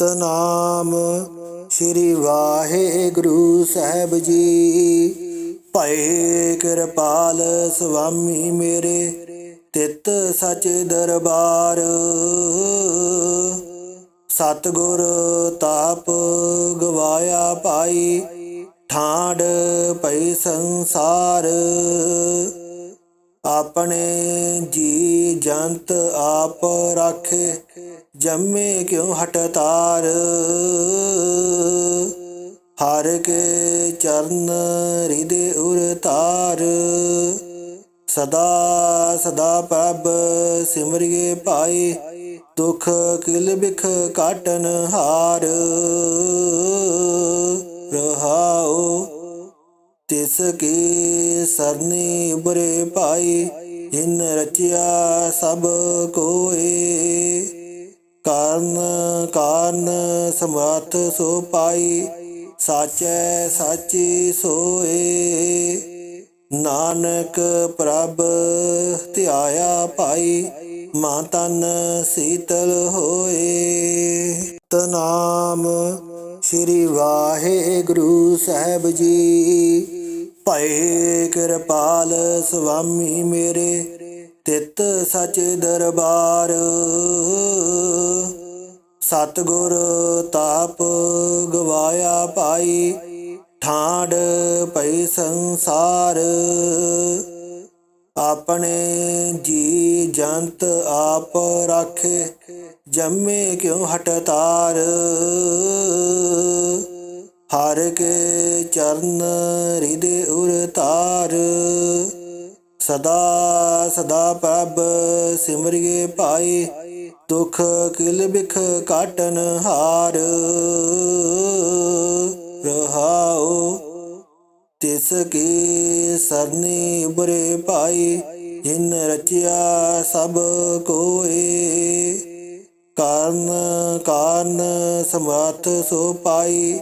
ਸਤਨਾਮ ਸ੍ਰੀ ਵਾਹਿਗੁਰੂ ਸਾਹਿਬ ਜੀ। ਭਏ ਕਿਰਪਾਲ ਸੁਆਮੀ ਮੇਰੇ ਤਿਤ ਸਚ ਦਰਬਾਰ। ਸਤਗੁਰ ਤਾਪ ਗਵਾਇਆ ਪਾਈ ਠਾਂਡ ਪਈ ਸੰਸਾਰ। ਆਪਣੇ ਜੀ ਜੰਤ ਆਪ ਰਾਖੇ ਜੰਮੇ ਕਿਉ ਹਟ ਤਾਰ? ਹਰ ਕੇ ਚਰਨ ਹਿਰਦੇ ਉਰ ਤਾਰ। ਸਦਾ ਸਦਾ ਪ੍ਰਭ ਸਿਮਰਿਏ ਪਾਈ ਦੁਖ ਕਿਲ ਬਿਖ ਕਾਟਨ ਹਾਰ। ਰਹਾਉ ਤਿਸ ਕੀ ਸਰਨੀ ਬੁਰੇ ਭਾਈ, ਜਿਨ ਰਚਿਆ ਸਭ ਕੋਏ। ਕਾਰਨ ਕਾਰਨ ਸਮਰਥ ਸੋ ਪਾਈ, ਸਾਚੈ ਸਾਚੀ ਸੋਏ। ਨਾਨਕ ਪ੍ਰਭ ਧਿਆਇਆ ਪਾਈ, ਮਾਂ ਤਨ ਸੀਤਲ ਹੋਏ। ਤਨਾਮ ਸ੍ਰੀ ਵਾਹਿਗੁਰੂ ਸਾਹਿਬ ਜੀ, ਭਏ ਕਿਰਪਾਲ ਸੁਆਮੀ ਮੇਰੇ। ਤਿਤ ਸਚ ਦਰਬਾਰ। ਸਤਗੁਰ ਤਾਪ ਗਵਾਇਆ ਪਾਈ ਠਾਂਡ ਪਈ ਸੰਸਾਰ। ਆਪਣੇ ਜੀ ਜੰਤ ਆਪ ਰਾਖੇ, ਜੰਮੇ ਕਿਉ ਹਟ ਤਾਰ? ਹਰ ਕੇ ਚਰਨ ਹਿਰਦੇ ਉਰ ਤਾਰ। ਸਦਾ ਸਦਾ ਪ੍ਰਭ ਸਿਮਰਿਏ ਪਾਈ ਦੁਖ ਕਿਲ ਬਿਖ ਕਾਟਨ ਹਾਰ। ਰਹਾਉ ਤਿਸ ਕੀ ਸਰਨੀ ਬੁਰੇ ਪਾਈ ਜਿਨ ਰਚਿਆ ਸਭ ਕੋਏ। ਕਾਰਨ ਕਾਰਨ ਸਮਰਥ ਸੋ ਪਾਈ,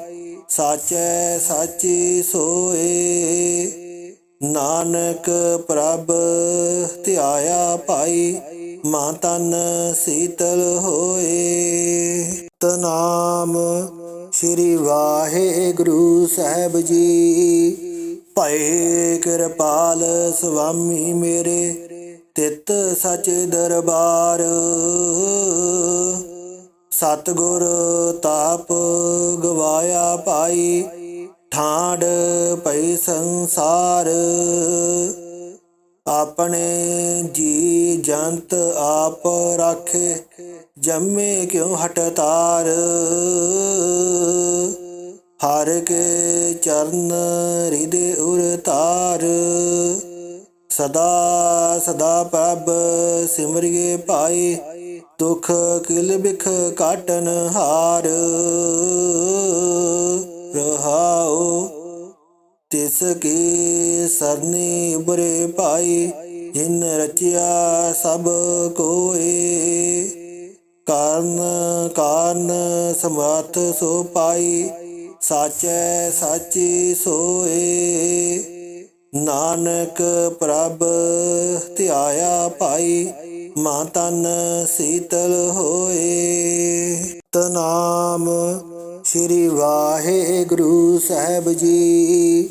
ਸਾਚੈ ਸਾਚੀ ਸੋਏ। ਨਾਨਕ ਪ੍ਰਭ ਧਿਆਇਆ ਭਾਈ ਮਨ ਤਨ ਸੀਤਲ ਹੋਏ। ਤਨਾਮ ਸ੍ਰੀ ਵਾਹਿਗੁਰੂ ਸਾਹਿਬ ਜੀ। ਭਏ ਕਿਰਪਾਲ ਸੁਆਮੀ ਮੇਰੇ, ਤਿਤ ਸਚ ਦਰਬਾਰ। ਸਤਗੁਰ ਤਾਪ ਗਵਾਇਆ ਪਾਈ ਠਾਂਡ ਪਈ ਸੰਸਾਰ। ਆਪਣੇ ਜੀ ਜੰਤ ਆਪ ਰਾਖੇ, ਜੰਮੇ ਕਿਉ ਹਟ ਤਾਰ? ਹਰ ਕੇ ਚਰਨ ਹਿਰਦੇ ਉਰ ਤਾਰ ਸਦਾ ਸਦਾ ਪ੍ਰਭ ਸਿਮਰਿਏ ਪਾਈ ਦੁਖ ਕਿਲ ਬਿਖ ਕਾਟਨ ਹਾਰ। ਰਹਾਉ, ਤਿਸ ਕੀ ਸਰਨੀ ਬੁਰੇ ਪਾਈ ਜਿਨ ਰਚਿਆ ਸਭ ਕੋਏ। ਕਾਰਨ ਕਾਰਨ ਸਮਰਥ ਸੋ ਪਾਈ, ਸਾਚੈ ਸਾਚੀ ਸੋਏ। ਨਾਨਕ ਪ੍ਰਭ ਧਿਆਇਆ ਪਾਈ ਮਨ ਤਨ ਸੀਤਲ ਹੋਏ। ਤਨਾਮ ਸ੍ਰੀ ਵਾਹਿਗੁਰੂ ਸਾਹਿਬ ਜੀ।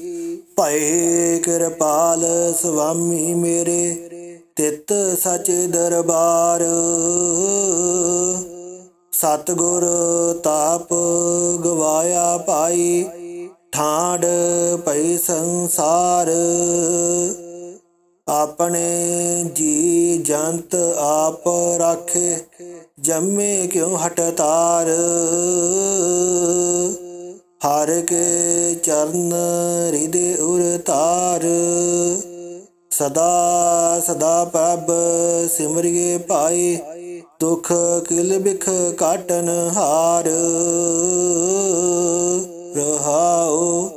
ਭਏ ਕਿਰਪਾਲ ਸੁਆਮੀ ਮੇਰੇ, ਤਿਤ ਸਚ ਦਰਬਾਰ। ਸਤਗੁਰ ਤਾਪ ਗਵਾਇਆ ਪਾਈ ਠਾਂਡ ਪਈ ਸੰਸਾਰ। ਆਪਣੇ ਜੀ ਜੰਤ ਆਪ ਰਾਖੇ, ਜੰਮੇ ਕਿਉ ਹਟ ਤਾਰ? ਹਰ ਕੇ ਚਰਨ ਹਿਰਦੇ ਉਰ ਤਾਰ ਸਦਾ ਸਦਾ ਪ੍ਰਭ ਸਿਮਰਿਏ ਪਾਈ ਦੁਖ ਕਿਲ ਬਿਖ ਕਾਟਨ ਹਾਰ। ਰਹਾਉ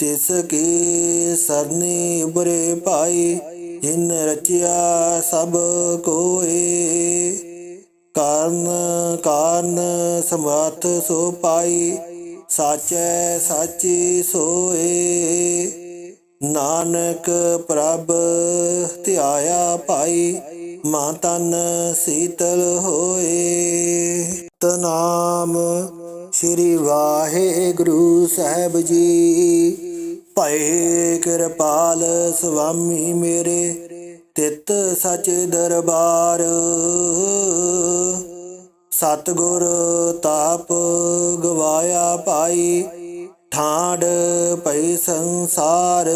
ਤਿਸ ਕੀ ਸਰਨੀ ਬੁਰੇ ਪਾਈ ਜਿਨ ਰਚਿਆ ਸਭ ਕੋਏ। ਕਾਰਨ ਕਾਰਨ ਸਮਰਥ ਸੋ ਪਾਈ, ਸਾਚੈ ਸਾਚੀ ਸੋਏ। ਨਾਨਕ ਪ੍ਰਭ ਧਿਆਇਆ ਪਾਈ ਮਾਂ ਤਨ ਸੀਤਲ ਹੋਏ। ਤਨਾਮ ਸ੍ਰੀ ਵਾਹਿਗੁਰੂ ਸਾਹਿਬ ਜੀ। ਭਏ ਕਿਰਪਾਲ ਸੁਆਮੀ ਮੇਰੇ, ਤਿਤ ਸਚ ਦਰਬਾਰ। ਸਤਗੁਰ ਤਾਪ ਗਵਾਇਆ ਪਾਈ ਠਾੜ ਪਈ ਸੰਸਾਰ।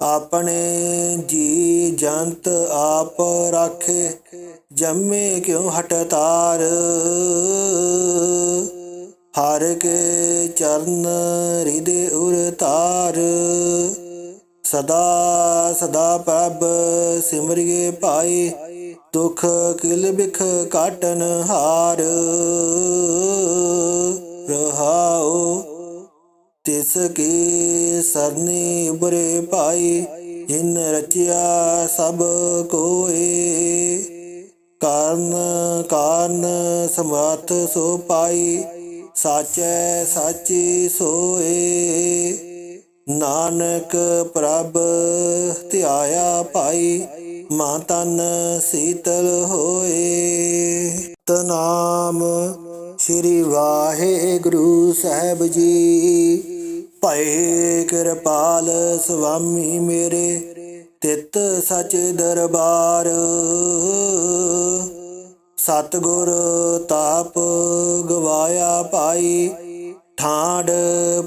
ਆਪਣੇ ਜੀ ਜੰਤ ਆਪ ਰਾਖੇ, ਜੰਮੇ ਕਿਉ ਹਟ ਤਾਰ? ਹਰ ਕੇ ਚਰਨ ਹਿਰਦੇ ਉਰ ਤਾਰ ਸਦਾ ਸਦਾ ਪ੍ਰਭ ਸਿਮਰਿਏ ਭਾਈ, ਦੁਖ ਕਿਲ ਬਿਖ ਕਾਟਨ ਹਾਰ। ਰਹਾਉ ਤਿਸ ਕੀ ਸਰਨੀ ਬੁਰੇ ਪਾਈ ਜਿਨ ਰਚਿਆ ਸਭ ਕੋਏ। ਕਾਰਨ ਕਾਰਨ ਸਮਰਥ ਸੋ ਪਾਈ ਸਾਚੈ ਸਾਚੀ ਸੋਏ। ਨਾਨਕ ਪ੍ਰਭ ਧਿਆਇਆ ਭਾਈ ਮਨ ਤਨ ਸੀਤਲ ਹੋਏ। ਤਨਾਮ ਸ੍ਰੀ ਵਾਹਿਗੁਰੂ ਸਾਹਿਬ ਜੀ, ਭਏ ਕਿਰਪਾਲ ਸੁਆਮੀ ਮੇਰੇ, ਤਿਤ ਸਚ ਦਰਬਾਰ। ਸਤਗੁਰ ਤਾਪ ਗਵਾਇਆ ਪਾਈ ਠਾੜ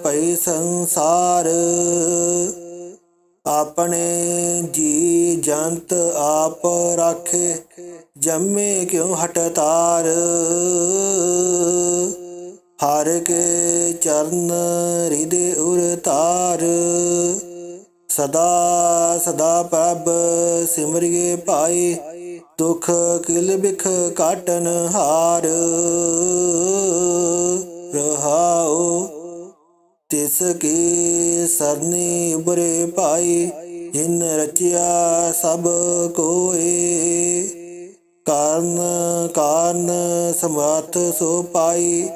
ਪਈ ਸੰਸਾਰ। ਆਪਣੇ ਜੀ ਜੰਤ ਆਪ ਰਾਖੇ, ਜੰਮੇ ਕਿਉ ਹਟ ਤਾਰ? ਹਰ ਕੇ ਚਰਨ ਹਿਰਦੇ ਉਰ ਤਾਰ। ਸਦਾ ਸਦਾ ਪ੍ਰਭ ਸਿਮਰਿਏ ਭਾਈ ਦੁਖ ਕਿਲ ਬਿਖ ਕਾਟਨ ਹਾਰ। ਰਹਾਉ ਤਿਸ ਕੀ ਸਰਨੀ ਬੁਰੇ ਪਾਈ ਜਿਨ ਰਚਿਆ ਸਭ ਕੋਏ। ਕਾਰਨ ਕਾਰਨ ਸਮਰਥ ਸੋ ਪਾਈ,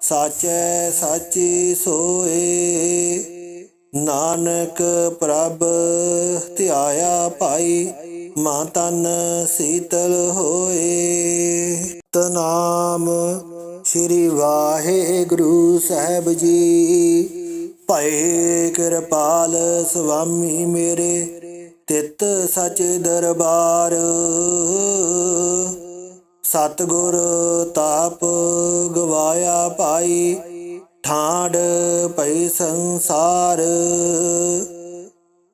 ਸਾਚੈ ਸਾਚੀ ਸੋਏ। ਨਾਨਕ ਪ੍ਰਭ ਧਿਆਇਆ ਪਾਈ ਮਨ ਤਨ ਸੀਤਲ ਹੋਏ। ਤਨਾਮ ਸ੍ਰੀ ਵਾਹਿਗੁਰੂ ਸਾਹਿਬ ਜੀ। ਭਏ ਕਿਰਪਾਲ ਸੁਆਮੀ ਮੇਰੇ, ਤਿਤ ਸਚ ਦਰਬਾਰ। ਸਤਗੁਰ ਤਾਪ ਗਵਾਇਆ ਪਾਈ ਠਾੜ ਪਈ ਸੰਸਾਰ।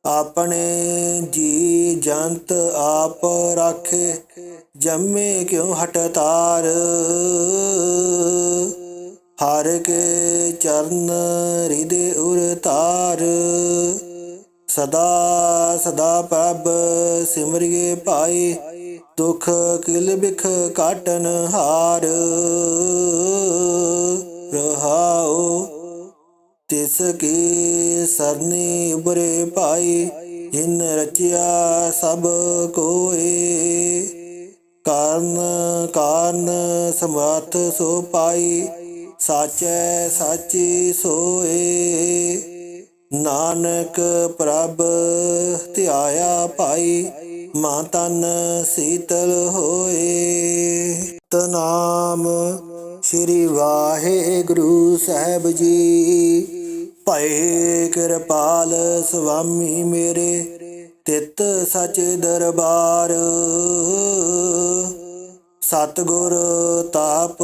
ਆਪਣੇ ਜੀ ਜੰਤ ਆਪ ਰਾਖੇ, ਜੰਮੇ ਕਿਉ ਹਟ ਤਾਰ? ਹਰ ਕੇ ਚਰਨ ਹਿਰਦੇ ਉਰ ਤਾਰ। ਸਦਾ ਸਦਾ ਪ੍ਰਭ ਸਿਮਰਿਏ ਭਾਈ, ਦੁਖ ਕਿਲ ਬਿਖ ਕਾਟਨ ਹਾਰ। ਰਹਾਉ ਤਿਸ ਕੀ ਸਰਨੀ ਬੁਰੇ ਪਾਈ ਜਿਨ ਰਚਿਆ ਸਭ ਕੋਏ। ਕਾਰਨ ਕਾਰਨ ਸਮਰਥ ਸੋ ਪਾਈ, ਸਾਚੈ ਸਾਚੀ ਸੋਏ। ਨਾਨਕ ਪ੍ਰਭ ਧਿਆਇਆ ਭਾਈ ਮਨ ਤਨ ਸੀਤਲ ਹੋਏ। ਤਨਾਮ ਸ੍ਰੀ ਵਾਹਿਗੁਰੂ ਸਾਹਿਬ ਜੀ। ਭਏ ਕਿਰਪਾਲ ਸੁਆਮੀ ਮੇਰੇ, ਤਿਤ ਸਚ ਦਰਬਾਰ। ਸਤਗੁਰ ਤਾਪ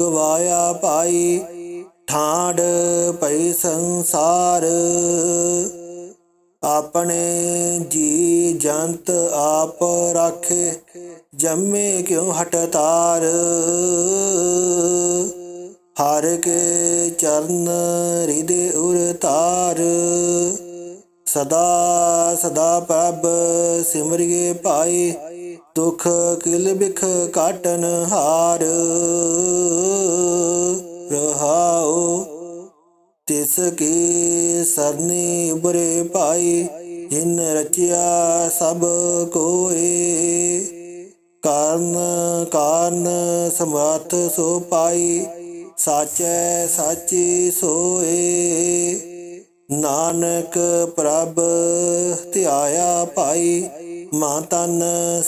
ਗਵਾਇਆ ਪਾਈ ਠਾੜ ਪਈ ਸੰਸਾਰ। ਆਪਣੇ ਜੀ ਜੰਤ ਆਪ ਰਾਖੇ, ਜੰਮੇ ਕਿਉ ਹਟ ਤਾਰ? ਹਰ ਕੇ ਚਰਨ ਹਿਰਦੇ ਉਰ ਤਾਰ ਸਦਾ ਸਦਾ ਪ੍ਰਭ ਸਿਮਰਿਏ ਭਾਈ, ਦੁਖ ਕਿਲ ਬਿਖ ਕਾਟਨ ਹਾਰ। ਰਹਾਉ ਤਿਸ ਕੀ ਸਰਨੀ ਬੁਰੇ ਪਾਈ ਜਿਨ ਰਚਿਆ ਸਭ ਕੋਏ। ਕਾਰਨ ਕਾਰਨ ਸਮਰਥ ਸੋ ਪਾਈ ਸਾਚੈ ਸਾਚੀ ਸੋਏ। ਨਾਨਕ ਪ੍ਰਭ ਧਿਆਇਆ ਭਾਈ ਮਨ ਤਨ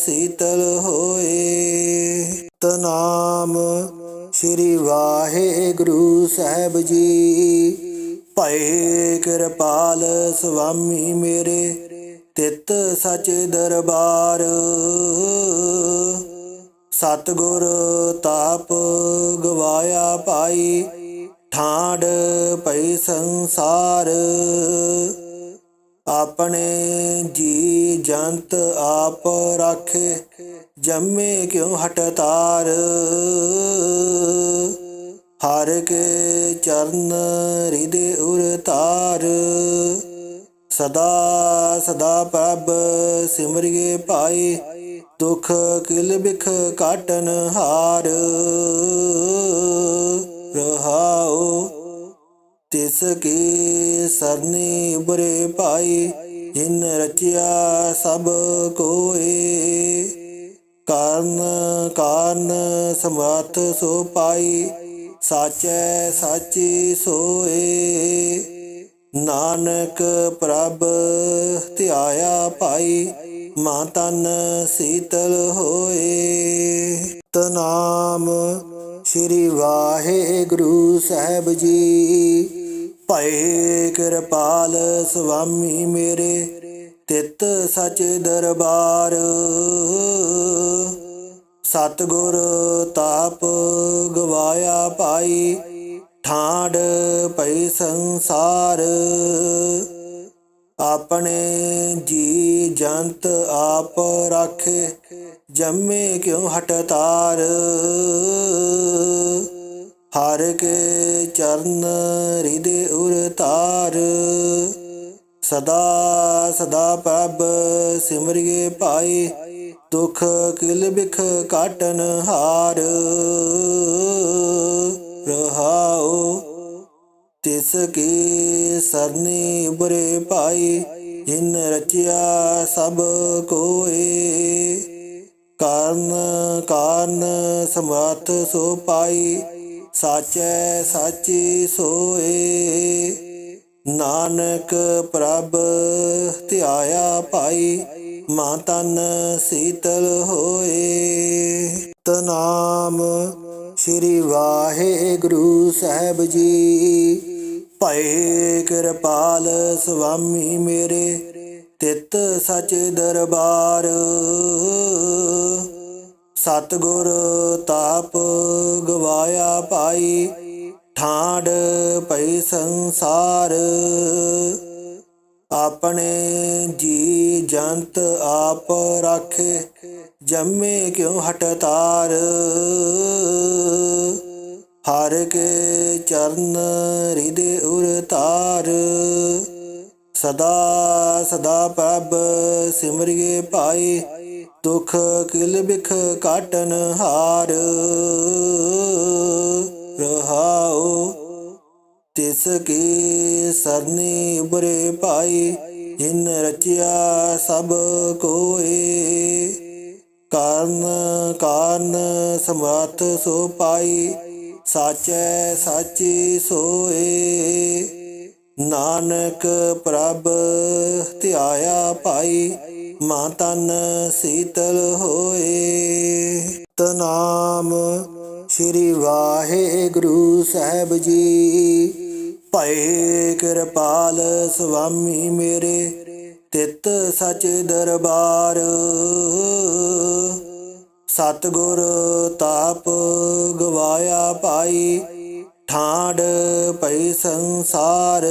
ਸੀਤਲ ਹੋਏ। ਤਨਾਮ ਸ੍ਰੀ ਵਾਹਿਗੁਰੂ ਸਾਹਿਬ ਜੀ। ਭਏ ਕਿਰਪਾਲ ਸੁਆਮੀ ਮੇਰੇ, ਤਿਤ ਸਚ ਦਰਬਾਰ। ਸਤਗੁਰ ਤਾਪ ਗਵਾਇਆ ਪਾਈ ਠਾਂਡ ਪਈ ਸੰਸਾਰ। ਆਪਣੇ ਜੀ ਜੰਤ ਆਪ ਰਾਖੇ, ਜੰਮੇ ਕਿਉ ਹਟ ਤਾਰ? ਹਰ ਕੇ ਚਰਨ ਹਿਰਦੇ ਉਰ ਤਾਰ ਸਦਾ ਸਦਾ ਪ੍ਰਭ ਸਿਮਰਿਏ ਭਾਈ ਦੁਖ ਕਿਲ ਬਿਖ ਕਾਟਨ ਹਾਰ। ਰਹਾਉ ਤਿਸ ਕੀ ਸਰਨੀ ਬਰੇ ਭਾਈ, ਜਿਨ ਰਚਿਆ ਸਭ ਕੋਏ। ਕਾਰਨ ਕਾਰਨ ਸਮਰਥ ਸੋ ਪਾਈ, ਸਾਚੈ ਸਾਚੀ ਸੋਏ। ਨਾਨਕ ਪ੍ਰਭ ਧਿਆਇਆ ਪਾਈ ਮਨ ਤਨ ਸੀਤਲ ਹੋਏ ਤਨਾਮ ਸ੍ਰੀ ਵਾਹਿਗੁਰੂ ਸਾਹਿਬ ਜੀ। ਭਏ ਕਿਰਪਾਲ ਸੁਆਮੀ ਮੇਰੇ, ਤਿਤ ਸਚ ਦਰਬਾਰ। ਸਤਗੁਰ ਤਾਪ ਗਵਾਇਆ ਪਾਈ ਠਾਂਡ ਪਈ ਸੰਸਾਰ। ਆਪਣੇ ਜੀ ਜੰਤ ਆਪ ਰਾਖੇ, ਜੰਮੇ ਕਿਉ ਹਟ ਤਾਰ? ਹਰ ਕੇ ਚਰਨ ਹਿਰਦੇ ਉਰ ਤਾਰ ਸਦਾ ਸਦਾ ਪ੍ਰਭ ਸਿਮਰਿਏ ਭਾਈ, ਦੁਖ ਕਿਲ ਬਿਖ ਕਾਟਨ ਹਾਰ। ਰਹਾਉ ਤਿਸ ਕੀ ਸਰਨੀ ਬਰੇ ਭਾਈ, ਜਿਨ ਰਚਿਆ ਸਭ ਕੋਏ। ਕਾਰਨ ਕਾਰਨ ਸਮਰਥ ਸੋ ਪਾਈ, ਸਾਚੈ ਸਾਚੀ ਸੋਏ। ਨਾਨਕ ਪ੍ਰਭ ਧਿਆਇਆ ਭਾਈ, ਮਾਂ ਤਨ ਸੀਤਲ ਹੋਏ। ਤਨਾਮ ਸ੍ਰੀ ਵਾਹਿਗੁਰੂ ਸਾਹਿਬ ਜੀ। ਭਏ ਕਿਰਪਾਲ ਸੁਆਮੀ ਮੇਰੇ, ਤਿਤ ਸਚ ਦਰਬਾਰ। ਸਤਗੁਰ ਤਾਪ ਗਵਾਇਆ ਪਾਈ ਠਾਂਡ ਪਈ ਸੰਸਾਰ। ਆਪਣੇ ਜੀ ਜੰਤ ਆਪ ਰਾਖੇ, ਜੰਮੇ ਕਿਉ ਹਟ ਤਾਰ? ਹਰ ਕੇ ਚਰਨ ਹਿਰਦੇ ਉਰ ਤਾਰ ਸਦਾ ਸਦਾ ਪ੍ਰਭ ਸਿਮਰਿਏ ਭਾਈ, ਦੁਖ ਕਿਲ ਬਿਖ ਕਾਟਨ ਹਾਰ। ਰਹਾਉ ਤਿਸ ਕੀ ਸਰਨੀ ਉਬਰੇ ਭਾਈ, ਜਿਨ ਰਚਿਆ ਸਭ ਕੋਏ। ਕਾਰਨ ਕਾਰਨ ਸਮਰਥ ਸੋ ਪਾਈ ਸਾਚੈ ਸਾਚੀ ਸੋਏ। ਨਾਨਕ ਪ੍ਰਭ ਧਿਆਇਆ ਭਾਈ ਮਨ ਤਨ ਸੀਤਲ ਹੋਏ। ਤਨਾਮ ਸ੍ਰੀ ਵਾਹਿਗੁਰੂ ਸਾਹਿਬ ਜੀ, ਭਏ ਕਿਰਪਾਲ ਸੁਆਮੀ ਮੇਰੇ, ਤਿਤ ਸਚ ਦਰਬਾਰ। ਸਤਗੁਰ ਤਾਪ ਗਵਾਇਆ ਪਾਈ ਠਾਂਡ ਪਈ ਸੰਸਾਰ।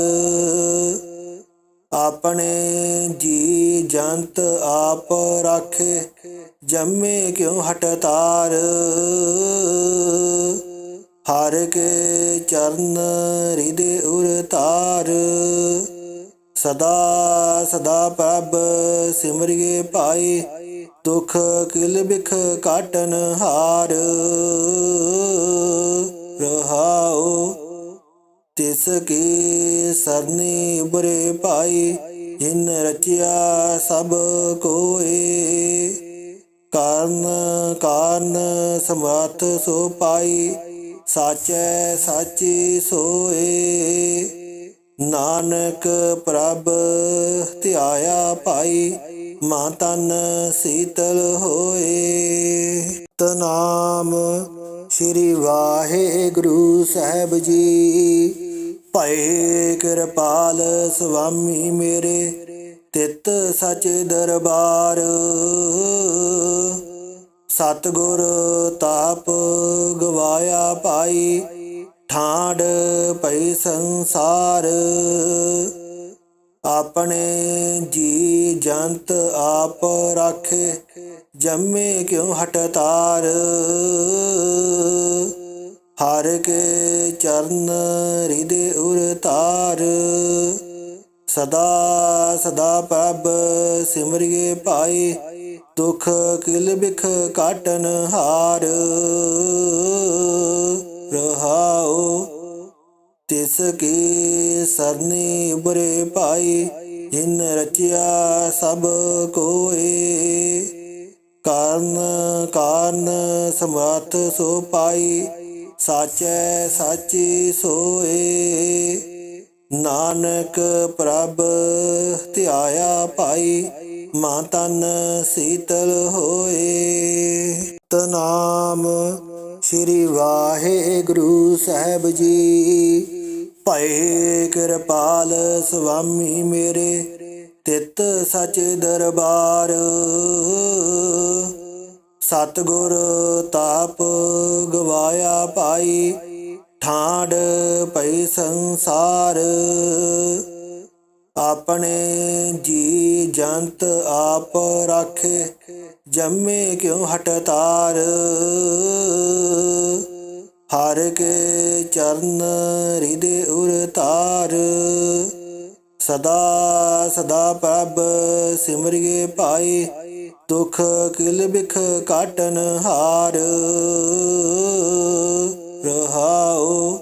ਆਪਣੇ ਜੀ ਜੰਤ ਆਪ ਰਾਖੇ, ਜੰਮੇ ਕਿਉ ਹਟ ਤਾਰ? ਹਰ ਕੇ ਚਰਨ ਹਿਰਦੇ ਉਰ ਤਾਰ। ਸਦਾ ਸਦਾ ਪ੍ਰਭ ਸਿਮਰਿਏ ਭਾਈ ਦੁਖ ਕਿਲ ਬਿਖ ਕਾਟਨ ਹਾਰ। ਰਹਾਉ ਤਿਸ ਕੀ ਸਰਨੀ ਬਰੇ ਭਾਈ, ਜਿਨ ਰਚਿਆ ਸਭ ਕੋਏ। ਕਾਰਨ ਕਾਰਨ ਸਮਰਥ ਸੋ ਪਾਈ, ਸਾਚੈ ਸਾਚੀ ਸੋਏ। ਨਾਨਕ ਪ੍ਰਭ ਧਿਆਇਆ ਭਾਈ ਮਾਂ ਤਨ ਸੀਤਲ ਹੋਏ। ਤਨਾਮ ਸ੍ਰੀ ਵਾਹਿਗੁਰੂ ਸਾਹਿਬ ਜੀ। ਭਏ ਕਿਰਪਾਲ ਸੁਆਮੀ ਮੇਰੇ, ਤਿਤ ਸਚ ਦਰਬਾਰ। ਸਤਗੁਰ ਤਾਪ ਗਵਾਇਆ ਪਾਈ ਠਾਂਡ ਪਈ ਸੰਸਾਰ। ਆਪਣੇ ਜੀ ਜੰਤ ਆਪ ਰਾਖੇ, ਜੰਮੇ ਕਿਉ ਹਟ ਤਾਰ? ਹਰ ਕੇ ਚਰਨ ਹਿਰਦੇ ਉਰ ਤਾਰ ਸਦਾ ਸਦਾ ਪ੍ਰਭ ਸਿਮਰਿਏ ਭਾਈ, ਦੁਖ ਕਿਲ ਬਿਖ ਕਾਟਨ ਹਾਰ। ਰਹਾਉ ਤਿਸ ਕੀ ਸਰਨੀ ਬੁਰੇ ਭਾਈ, ਜਿਨ ਰਚਿਆ ਸਭ ਕੋਏ। ਕਾਰਨ ਕਾਰਨ ਸਮਰਥ ਸੋ ਪਾਈ, ਸਾਚੈ ਸਾਚੀ ਸੋਏ। ਨਾਨਕ ਪ੍ਰਭ ਧਿਆਇਆ ਭਾਈ, ਮਾਂ ਤਨ ਸੀਤਲ ਹੋਏ। ਤਨਾਮ ਸ੍ਰੀ ਵਾਹਿਗੁਰੂ ਸਾਹਿਬ ਜੀ। ਭਏ ਕਿਰਪਾਲ ਸੁਆਮੀ ਮੇਰੇ, ਤਿਤ ਸਚ ਦਰਬਾਰ। ਸਤਗੁਰ ਤਾਪ ਗਵਾਇਆ ਪਾਈ ਠਾਂਡ ਪਈ ਸੰਸਾਰ। ਆਪਣੇ ਜੀ ਜੰਤ ਆਪ ਰਾਖੇ, ਜੰਮੇ ਕਿਉ ਹਟ ਤਾਰ? ਹਰ ਕੇ ਚਰਨ ਹਿਰਦੇ ਉਰ ਤਾਰ ਸਦਾ ਸਦਾ ਪ੍ਰਭ ਸਿਮਰਿਏ ਭਾਈ, ਦੁਖ ਕਿਲ ਬਿਖ ਕਾਟਨ ਹਾਰ। ਰਹਾਉ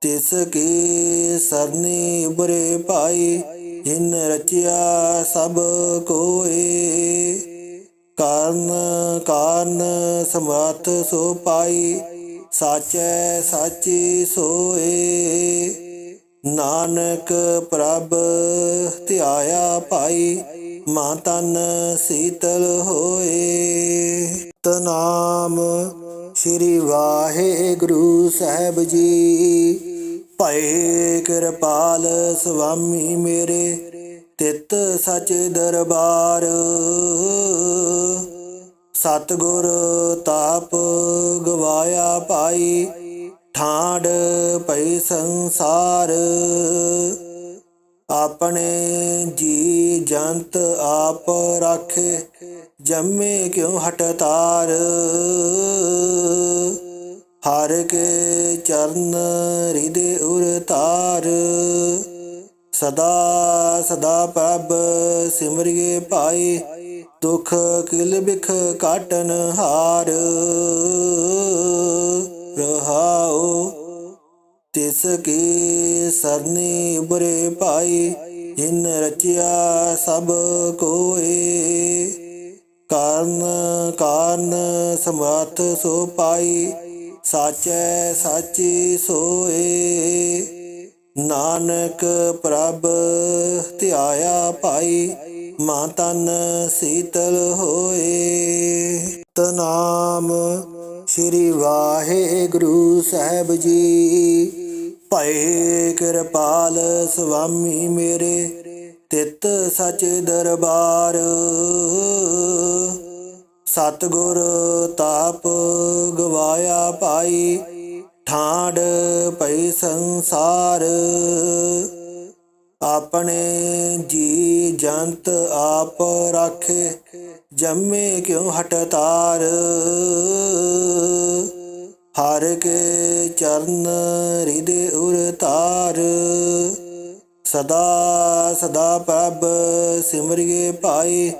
ਤਿਸ ਕੀ ਸਰਨੀ ਉਬਰੇ ਭਾਈ, ਜਿਨ ਰਚਿਆ ਸਭ ਕੋਏ। ਕਾਰਨ ਕਾਰਨ ਸਮਰਥ ਸੋ ਪਾਈ ਸਾਚੈ ਸਾਚੀ ਸੋਏ। ਨਾਨਕ ਪ੍ਰਭ ਧਿਆਇਆ ਭਾਈ, ਮਾਂ ਤਨ ਸੀਤਲ ਹੋਏ। ਤਨਾਮ ਸ੍ਰੀ ਵਾਹਿਗੁਰੂ ਸਾਹਿਬ ਜੀ। ਭਏ ਕਿਰਪਾਲ ਸੁਆਮੀ ਮੇਰੇ, ਤਿਤ ਸਚ ਦਰਬਾਰ। ਸਤਗੁਰ ਤਾਪ ਗਵਾਇਆ ਪਾਈ ਠਾਂਡ ਪਈ ਸੰਸਾਰ। ਆਪਣੇ ਜੀ ਜੰਤ ਆਪ ਰਾਖੇ, ਜੰਮੇ ਕਿਉ ਹਟ ਤਾਰ? ਹਰ ਕੇ ਚਰਨ ਹਿਰਦੇ ਉਰ ਤਾਰ। ਸਦਾ ਸਦਾ ਪ੍ਰਭ ਸਿਮਰਿਏ ਭਾਈ ਦੁਖ ਕਿਲ ਬਿਖ ਕਾਟਨ ਹਾਰ। ਰਹਾਉ ਤਿਸ ਕੀ ਸਰਨੀ ਬੁਰੇ ਭਾਈ, ਜਿਨ ਰਚਿਆ ਸਭ ਕੋਏ। ਕਾਰਨ ਕਾਰਨ ਸਮਰਥ ਸੋ ਪਾਈ, ਸਾਚੈ ਸਾਚੀ ਸੋਏ। ਨਾਨਕ ਪ੍ਰਭ ਧਿਆਇਆ ਭਾਈ ਮਾਂ ਤਨ ਸੀਤਲ ਹੋਏ। ਤਨਾਮ ਸ੍ਰੀ ਵਾਹਿਗੁਰੂ ਸਾਹਿਬ ਜੀ। ਭਏ ਕਿਰਪਾਲ ਸੁਆਮੀ ਮੇਰੇ, ਤਿਤ ਸਚ ਦਰਬਾਰ। ਸਤਗੁਰ ਤਾਪ ਗਵਾਇਆ ਪਾਈ ਠਾਂਡ ਪਈ ਸੰਸਾਰ। ਆਪਣੇ ਜੀ ਜੰਤ ਆਪ ਰਾਖੇ, ਜੰਮੇ ਕਿਉ ਹਟ ਤਾਰ? ਹਰ ਕੇ ਚਰਨ ਹਿਰਦੇ ਉਰ ਤਾਰ ਸਦਾ ਸਦਾ ਪ੍ਰਭ ਸਿਮਰਿਏ ਭਾਈ,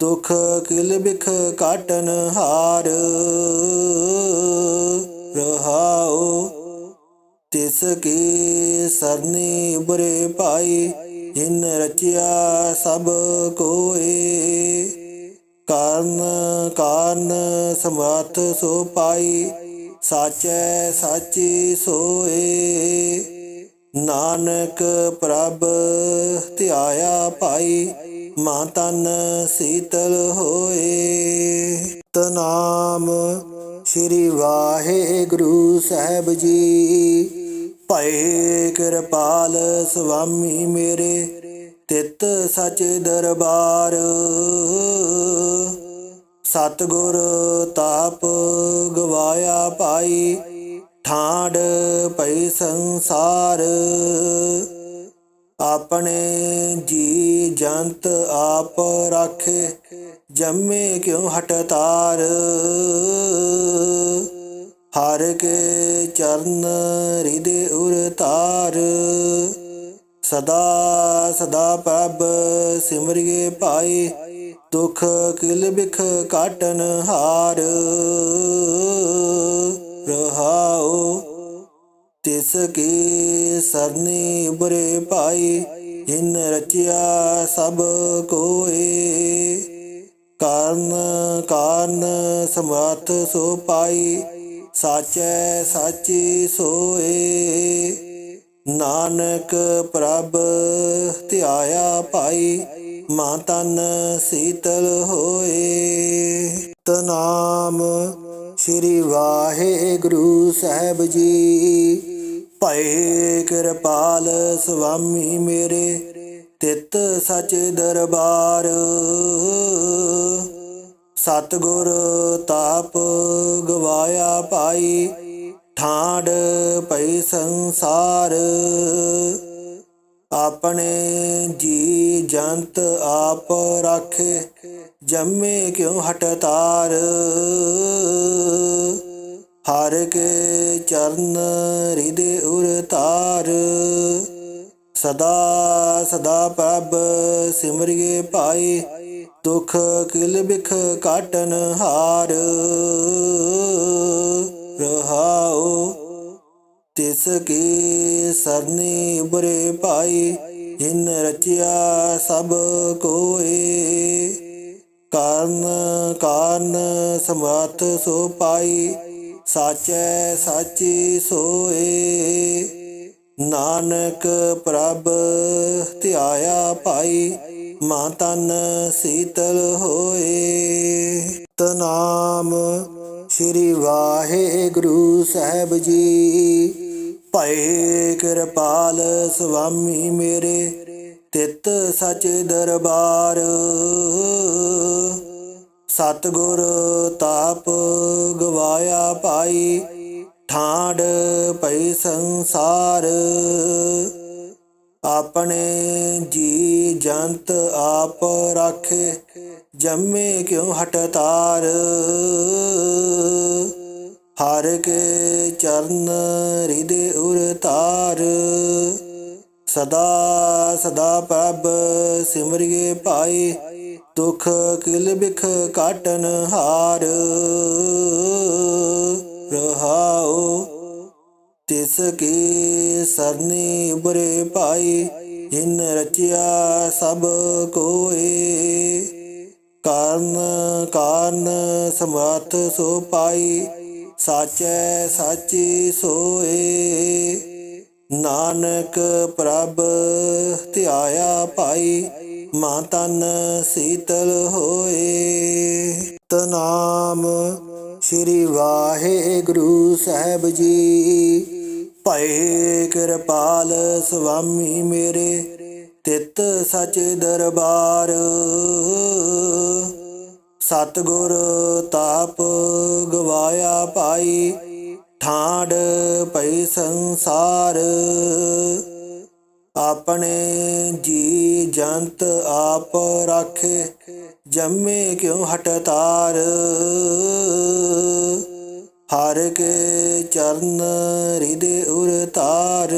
ਦੁਖ ਕਿਲ ਬਿਖ ਕਾਟਨ ਹਾਰ। ਰਹਾਉ ਤਿਸ ਕੀ ਸਰਨੀ ਬੁਰੇ ਭਾਈ, ਜਿਨ ਰਚਿਆ ਸਭ ਕੋਏ। ਕਾਰਨ ਕਾਰਨ ਸਮਰਥ ਸੋ ਪਾਈ, ਸਾਚੈ ਸਾਚੀ ਸੋਏ। ਨਾਨਕ ਪ੍ਰਭ ਧਿਆਇਆ ਭਾਈ, ਮਾਂ ਤਨ ਸੀਤਲ ਹੋਏ। ਤਨਾਮ ਸ੍ਰੀ ਵਾਹਿਗੁਰੂ ਸਾਹਿਬ ਜੀ। ਭਏ ਕਿਰਪਾਲ ਸੁਆਮੀ ਮੇਰੇ, ਤਿਤ ਸਚ ਦਰਬਾਰ। ਸਤਗੁਰ ਤਾਪ ਗਵਾਇਆ ਪਾਈ ਠਾੜ ਪਈ ਸੰਸਾਰ। ਆਪਣੇ ਜੀ ਜੰਤ ਆਪ ਰਾਖੇ ਜੰਮੇ ਕਿਉ ਹਟ ਤਾਰ? ਹਰ ਕੇ ਚਰਨ ਹਿਰਦੇ ਉਰ ਤਾਰ ਸਦਾ ਸਦਾ ਪ੍ਰਭ ਸਿਮਰਿਏ ਭਾਈ, ਦੁਖ ਕਿਲ ਬਿਖ ਕਾਟਨ ਹਾਰ। ਰਹਾਉ ਤਿਸ ਕੀ ਸਰਨੀ ਬੁਰੇ ਭਾਈ, ਜਿਨ ਰਚਿਆ ਸਭ ਕੋਏ। ਕਾਰਨ ਕਾਰਨ ਸਮਰਥ ਸੋ ਪਾਈ, ਸਾਚੈ ਸਾਚੀ ਸੋਏ। ਨਾਨਕ ਪ੍ਰਭ ਧਿਆਇਆ ਭਾਈ ਮਾਂ ਤਨ ਸੀਤਲ ਹੋਏ। ਤਨਾਮ ਸ੍ਰੀ ਵਾਹਿਗੁਰੂ ਸਾਹਿਬ ਜੀ, ਭਏ ਕਿਰਪਾਲ ਸੁਆਮੀ ਮੇਰੇ। ਤਿਤ ਸਚ ਦਰਬਾਰ। ਸਤਗੁਰ ਤਾਪ ਗਵਾਇਆ ਪਾਈ ਠਾੜ ਪਈ ਸੰਸਾਰ। ਆਪਣੇ ਜੀ ਜੰਤ ਆਪ ਰੱਖੇ, ਜੰਮੇ ਕਿਉ ਹਟ ਤਾਰ? ਹਰ ਕੇ ਚਰਨ ਹਿਰਦੇ ਉਰ ਤਾਰ ਸਦਾ ਸਦਾ ਪ੍ਰਭ ਸਿਮਰਿਏ ਭਾਈ, ਦੁਖ ਕਿਲ ਬਿਖ ਕਾਟਨ ਹਾਰ। ਰਹਾਉ ਤਿਸ ਕੀ ਸਰਨੀ ਬੁਰੇ ਭਾਈ, ਜਿਨ ਰਚਿਆ ਸਭ ਕੋਏ। ਕਾਰਨ ਕਾਰਨ ਸਮਰਥ ਸੋ ਪਾਈ, ਸਾਚੈ ਸਾਚੀ ਸੋਏ। ਨਾਨਕ ਪ੍ਰਭ ਧਿਆਇਆ ਭਾਈ ਮਨ ਤਨ ਸੀਤਲ ਹੋਏ। ਤਨਾਮ ਸ੍ਰੀ ਵਾਹਿਗੁਰੂ ਸਾਹਿਬ ਜੀ, ਭਏ ਕਿਰਪਾਲ ਸੁਆਮੀ ਮੇਰੇ, ਤਿਤ ਸਚ ਦਰਬਾਰ। ਸਤਗੁਰ ਤਾਪ ਗਵਾਇਆ ਪਾਈ ਠਾੜ ਪਈ ਸੰਸਾਰ। ਆਪਣੇ ਜੀ ਜੰਤ ਆਪ ਰਾਖੇ, ਜੰਮੇ ਕਿਉ ਹਟ ਤਾਰ? ਹਰ ਕੇ ਚਰਨ ਹਿਰਦੇ ਉਰ ਤਾਰ। ਸਦਾ ਸਦਾ ਪ੍ਰਭ ਸਿਮਰਿਏ ਭਾਈ, ਦੁਖ ਕਿਲ ਬਿਖ ਕਾਟਨ ਹਾਰ। ਰਹਾਉ, ਤਿਸ ਕੀ ਸਰਨੀ ਬੁਰੇ ਭਾਈ, ਜਿਨ ਰਚਿਆ ਸਭ ਕੋਏ। ਕਾਰਨ ਕਾਰਨ ਸਮਰਥ ਸੋ ਪਾਈ, ਸਾਚੈ ਸਾਚੀ ਸੋਏ। ਨਾਨਕ ਪ੍ਰਭ ਧਿਆਇਆ ਭਾਈ, ਮਾਂ ਤਨ ਸੀਤਲ ਹੋਏ। ਤਨਾਮ ਸ੍ਰੀ ਵਾਹਿਗੁਰੂ ਸਾਹਿਬ ਜੀ। ਭਏ ਕਿਰਪਾਲ ਸੁਆਮੀ ਮੇਰੇ, ਤਿਤ ਸਚ ਦਰਬਾਰ। ਸਤਗੁਰ ਤਾਪ ਗਵਾਇਆ ਪਾਈ ਠਾੜ ਪਈ ਸੰਸਾਰ। ਆਪਣੇ ਜੀ ਜੰਤ ਆਪ ਰਾਖੇ ਜੰਮੇ ਕਿਉ ਹਟ ਤਾਰ? ਹਰ ਕੇ ਚਰਨ ਹਿਰਦੇ ਉਰ ਤਾਰ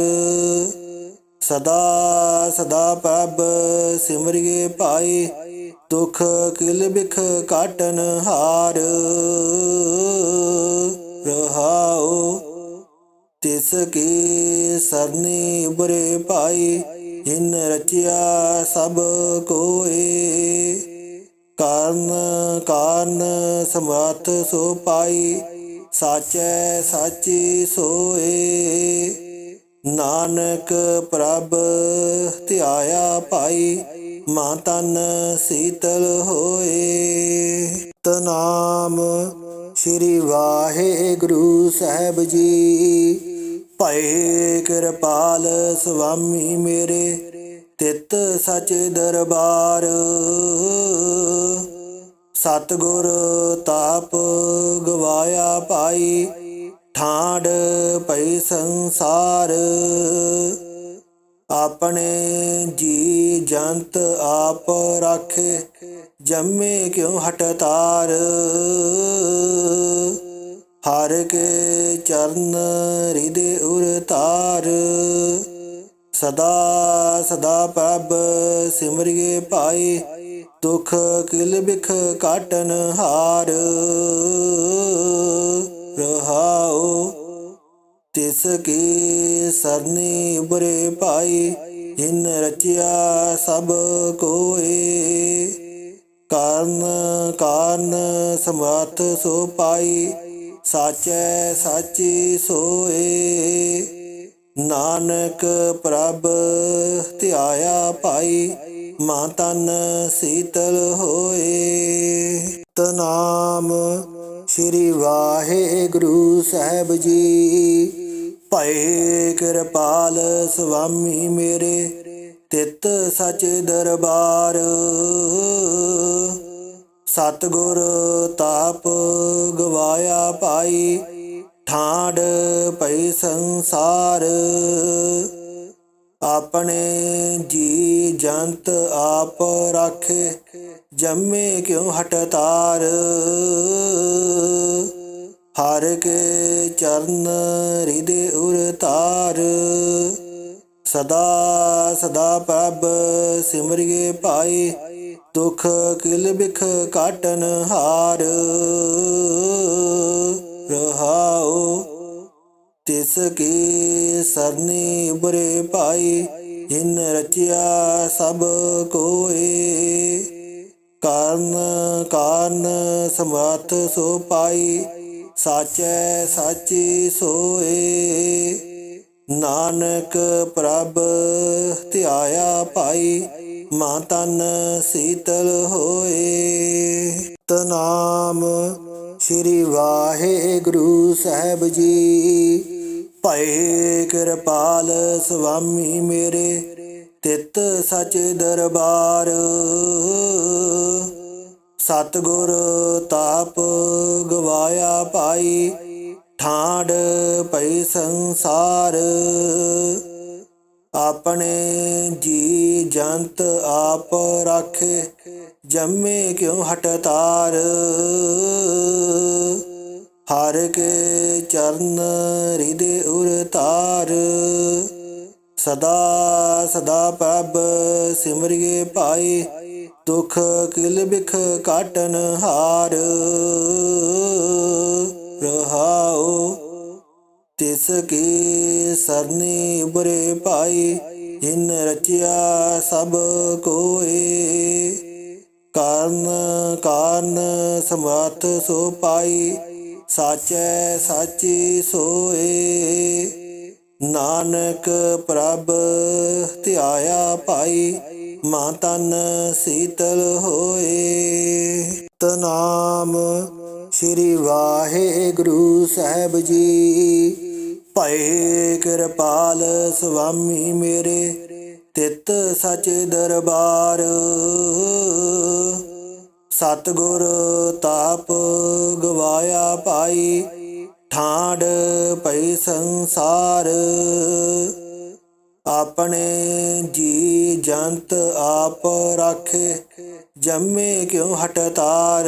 ਸਦਾ ਸਦਾ ਪ੍ਰਭ ਸਿਮਰਿਏ ਭਾਈ ਦੁਖ ਕਿਲ ਬਿਖ ਕਾਟਨ ਹਾਰ। ਰਹਾਉ ਤਿਸ ਕੀ ਸਰਨੀ ਬੁਰੇ ਭਾਈ ਜਿਨ ਰਚਿਆ ਸਭ ਕੋਏ। ਕਾਰਨ ਕਾਰਨ ਸਮਰਥ ਸੋ ਪਾਈ, ਸਾਚੈ ਸਾਚੀ ਸੋਏ। ਨਾਨਕ ਪ੍ਰਭ ਧਿਆਇਆ ਭਾਈ ਮਾਂ ਤਨ ਸੀਤਲ ਹੋਏ। ਤਨਾਮ ਸ੍ਰੀ ਵਾਹਿਗੁਰੂ ਸਾਹਿਬ ਜੀ, ਭਏ ਕਿਰਪਾਲ ਸੁਆਮੀ ਮੇਰੇ। ਤਿਤ ਸਚ ਦਰਬਾਰ। ਸਤਗੁਰ ਤਾਪ ਗਵਾਇਆ ਪਾਈ ਠਾਂਡ ਪਈ ਸੰਸਾਰ। ਆਪਣੇ ਜੀ ਜੰਤ ਆਪ ਰਾਖੇ, ਜੰਮੇ ਕਿਉ ਹਟ ਤਾਰ? ਹਰ ਕੇ ਚਰਨ ਹਿਰਦੇ ਉਰ ਤਾਰ ਸਦਾ ਸਦਾ ਪ੍ਰਭ ਸਿਮਰਿਏ ਭਾਈ, ਦੁਖ ਕਿਲ ਬਿਖ ਕਾਟਨ ਹਾਰ। ਰਹਾਉ ਤਿਸ ਕੀ ਸਰਨੀ ਬਰੇ ਭਾਈ ਜਿਨ ਰਚਿਆ ਸਭ ਕੋਏ। ਕਾਰਨ ਕਾਰਨ ਸਮਰਥ ਸੋ ਪਾਈ, ਸਾਚੈ ਸਾਚੀ ਸੋਏ। ਨਾਨਕ ਪ੍ਰਭ ਧਿਆਇਆ ਭਾਈ ਮਨ ਤਨ ਸੀਤਲ ਹੋਏ। ਤਨਾਮ ਸ੍ਰੀ ਵਾਹਿਗੁਰੂ ਸਾਹਿਬ ਜੀ, ਭਏ ਕਿਰਪਾਲ ਸੁਆਮੀ ਮੇਰੇ ਤਿਤ ਸਚ ਦਰਬਾਰ। ਸਤਗੁਰ ਤਾਪ ਗਵਾਇਆ ਭਾਈ ਠਾਂਡ ਪਈ ਸੰਸਾਰ। ਆਪਣੇ ਜੀ ਜੰਤ ਆਪ ਰਾਖੇ, ਜੰਮੇ ਕਿਉ ਹਟ ਤਾਰ? ਹਰ ਕੇ ਚਰਨ ਹਿਰਦੇ ਉਰ ਤਾਰ ਸਦਾ ਸਦਾ ਪ੍ਰਭ ਸਿਮਰਿਏ ਭਾਈ, ਦੁਖ ਕਿਲ ਬਿਖ ਕਾਟਨ ਹਾਰ। ਰਹਾਉ, ਤਿਸ ਕੀ ਸਰਨੀ ਬਰੇ ਭਾਈ, ਜਿਨ ਰਚਿਆ ਸਭ ਕੋਏ। ਕਾਰਨ ਕਾਰਨ ਸਮਰਥ ਸੋ ਪਾਈ, ਸਾਚੈ ਸਾਚੀ ਸੋਏ। ਨਾਨਕ ਪ੍ਰਭ ਧਿਆਇਆ ਭਾਈ, ਮਾਂ ਤਨ ਸੀਤਲ ਹੋਏ। ਤਨਾਮ ਸ੍ਰੀ ਵਾਹਿਗੁਰੂ ਸਾਹਿਬ ਜੀ। ਭਏ ਕਿਰਪਾਲ ਸੁਆਮੀ ਮੇਰੇ, ਤਿਤ ਸਚ ਦਰਬਾਰ। ਸਤਗੁਰ ਤਾਪ ਗਵਾਇਆ ਪਾਈ ਠਾਂਡ ਪਈ ਸੰਸਾਰ। ਆਪਣੇ ਜੀ ਜੰਤ ਆਪ ਰਾਖੇ ਜੰਮੇ ਕਿਉ ਹਟ ਤਾਰ? ਹਰ ਕੇ ਚਰਨ ਹਿਰਦੇ ਉਰ ਤਾਰ ਸਦਾ ਸਦਾ ਪ੍ਰਭ ਸਿਮਰਿਏ ਭਾਈ, ਦੁਖ ਕਿਲ ਬਿਖ ਕਾਟਨ ਹਾਰ। ਰਹਾਉ ਤਿਸ ਕੀ ਸਰਨੀ ਬਰੇ ਭਾਈ, ਜਿਨ ਰਚਿਆ ਸਭ ਕੋਏ। ਕਾਰਨ ਕਾਰਨ ਸਮਰਥ ਸੋ ਪਾਈ, ਸਾਚੈ ਸਾਚੀ ਸੋਏ। ਨਾਨਕ ਪ੍ਰਭ ਧਿਆਇਆ ਭਾਈ ਮਾਂ ਤਨ ਸੀਤਲ ਹੋਏ। ਤਨਾਮ ਸ੍ਰੀ ਵਾਹਿਗੁਰੂ ਸਾਹਿਬ ਜੀ, ਭਏ ਕਿਰਪਾਲ ਸੁਆਮੀ ਮੇਰੇ। ਤਿਤ ਸਚ ਦਰਬਾਰ। ਸਤਗੁਰ ਤਾਪ ਗਵਾਇਆ ਪਾਈ ਠਾਂਡ ਪਈ ਸੰਸਾਰ। ਆਪਣੇ ਜੀ ਜੰਤ ਆਪ ਰਾਖੇ, ਜੰਮੇ ਕਿਉ ਹਟ ਤਾਰ?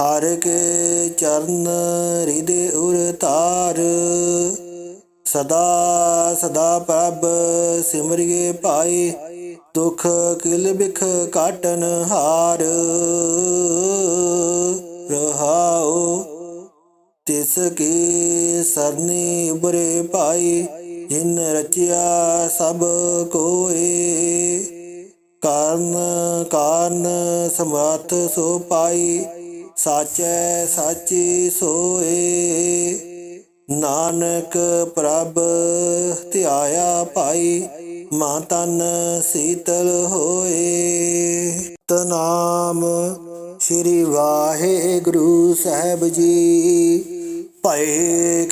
ਹਰ ਕੇ ਚਰਨ ਹਿਰਦੇ ਉਰ ਤਾਰ ਸਦਾ ਸਦਾ ਪ੍ਰਭ ਸਿਮਰਿਏ ਭਾਈ, ਦੁਖ ਕਿਲ ਬਿਖ ਕਾਟਨ ਹਾਰ। ਰਹਾਉ ਤਿਸ ਕੀ ਸਰਨੀ ਬਰੇ ਭਾਈ, ਜਿਨ ਰਚਿਆ ਸਭ ਕੋਏ। ਕਾਰਨ ਕਾਰਨ ਸਮਰਥ ਸੋ ਪਾਈ, ਸਾਚੈ ਸਾਚੀ ਸੋਏ। ਨਾਨਕ ਪ੍ਰਭ ਧਿਆਇਆ ਭਾਈ ਮਾ ਤਨ ਸੀਤਲ ਹੋਏ। ਤਨਾਮ ਸ੍ਰੀ ਵਾਹਿਗੁਰੂ ਸਾਹਿਬ ਜੀ ਭਏ